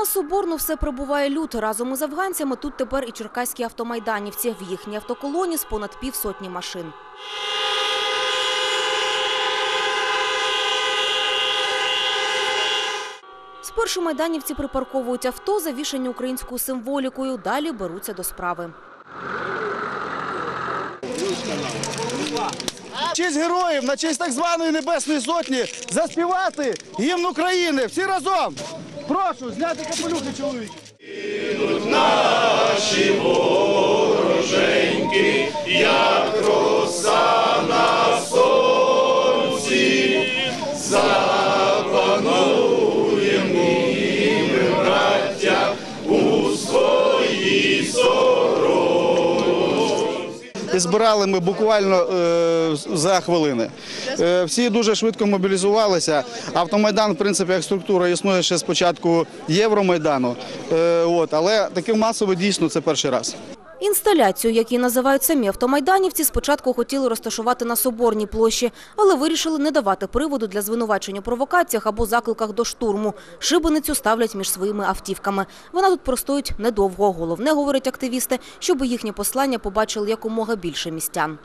На Соборну все прибуває люд. Разом із афганцями тут тепер і черкаські автомайданівці. В їхній автоколоні з понад півсотні машин. Спершу майданівці припарковують авто, завішані українською символікою. Далі беруться до справи. В честь героїв на честь так званої Небесної Сотні заспівати гімн України. Всі разом. Прошу, зняти капелюхи, чоловік. І збирали ми буквально е, за хвилини. Е, всі дуже швидко мобілізувалися. Автомайдан, в принципі, як структура існує ще з початку Євромайдану. Е, але таким масово дійсно це перший раз. Інсталяцію, які називають самі автомайданівці, спочатку хотіли розташувати на Соборній площі, але вирішили не давати приводу для звинувачень у провокаціях або закликах до штурму. Шибеницю ставлять між своїми автівками. Вона тут простоїть недовго. Головне, говорять активісти, щоб їхнє послання побачили якомога більше містян.